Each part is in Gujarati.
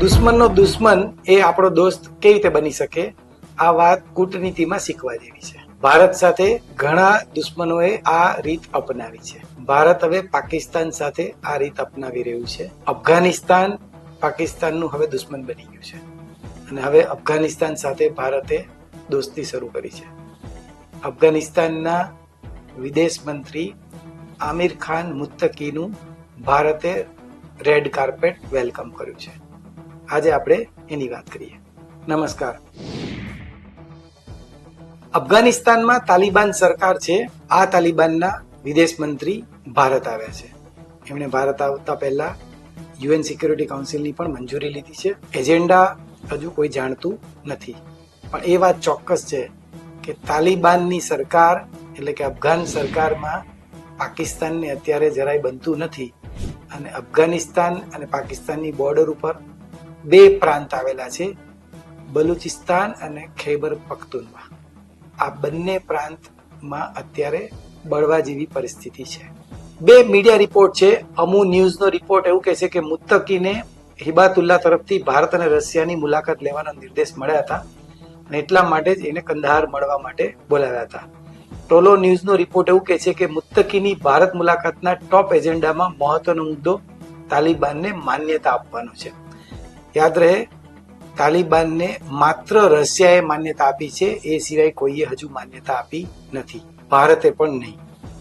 દુશ્મનનો દુશ્મન એ આપણો દોસ્ત કેવી રીતે બની શકે, આ વાત કૂટનીતિમાં શીખવા જેવી છે. ભારત સાથે ઘણા દુશ્મનોએ આ રીત અપનાવી છે. ભારત હવે પાકિસ્તાન સાથે આ રીત અપનાવી રહ્યું છે. અફઘાનિસ્તાન પાકિસ્તાનનું હવે દુશ્મન બની ગયું છે. અને હવે અફઘાનિસ્તાન સાથે ભારતે દોસ્તી શરૂ કરી છે. અફઘાનિસ્તાનના વિદેશ મંત્રી આમિર ખાન મુત્તકીનું ભારતે રેડ કાર્પેટ વેલકમ કર્યું છે. આજે આપણે એની વાત કરીએ. નમસ્કાર. અફઘાનિસ્તાનમાં તાલિબાન સરકાર છે, આ તાલિબાનના વિદેશ મંત્રી ભારત આવ્યા છે. એમણે ભારત આવતા પહેલા યુએન સિક્યુરિટી કાઉન્સિલની પણ મંજૂરી લીધી છે. એજન્ડા હજુ કોઈ જાણતું નથી. પણ એ વાત ચોક્કસ છે કે તાલિબાનની સરકાર, એટલે કે અફઘાન સરકારમાં પાકિસ્તાનને અત્યારે જરાય બનતું નથી. અને અફઘાનિસ્તાન અને પાકિસ્તાનની બોર્ડર ઉપર બે પ્રાંત આવેલા છે, બલુચિસ્તાન અને ખૈબર પખ્તુનવા. આ બંને પ્રાંતમાં અત્યારે બળવા જેવી પરિસ્થિતિ છે. બે મીડિયા રિપોર્ટ છે. અમુ ન્યૂઝનો રિપોર્ટ એવું કહે છે કે મુત્તકીને હિબાતુલ્લા તરફથી ભારત અને રશિયાની મુલાકાત લેવાનો નિર્દેશ મળ્યા હતા અને એટલા માટે જ એને કંદહાર મળવા માટે બોલાવ્યા હતા. ટોલો ન્યૂઝનો રિપોર્ટ એવું કહે છે કે મુત્તકીની ભારત મુલાકાતના ટોપ એજન્ડામાં મહત્વનો મુદ્દો તાલિબાનને માન્યતા આપવાનો છે. યાદ રહે, તાલિબાનને માત્ર રશિયાએ માન્યતા આપી છે, એ સિવાય કોઈએ હજુ માન્યતા આપી નથી. ભારતે પણ નહીં.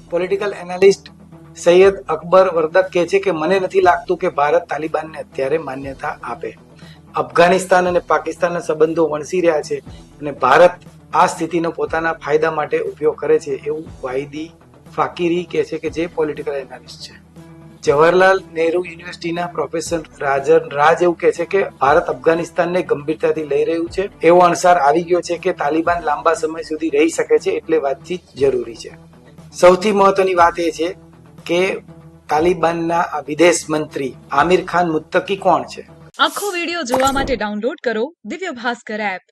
પોલિટિકલ એનાલિસ્ટ સૈયદ અકબર વર્દક કહે છે કે, મને નથી લાગતું કે ભારત તાલિબાનને અત્યારે માન્યતા આપે. અફઘાનિસ્તાન અને પાકિસ્તાનના સંબંધો વણસી રહ્યા છે અને ભારત આ સ્થિતિનો પોતાના ફાયદા માટે ઉપયોગ કરે છે. એવું વાયદી ફાકીરી કહે છે કે, જે પોલિટિકલ એનાલિસ્ટ છે. જવાહરલાલ નહેરુ યુનિવર્સિટીના પ્રોફેસર રાજન રાજ એવું કહે છે કે ભારત અફઘાનિસ્તાનને ગંભીરતાથી લઈ રહ્યું છે. એવો અણસાર આવી ગયો છે કે તાલિબાન લાંબા સમય સુધી રહી શકે છે એટલે વાતચીત જરૂરી છે. સૌથી મહત્વની વાત એ છે કે તાલિબાનના વિદેશ મંત્રી આમિર ખાન મુત્તકી કોણ છે? આખો વિડિયો જોવા માટે ડાઉનલોડ કરો દિવ્ય ભાસ્કર એપ.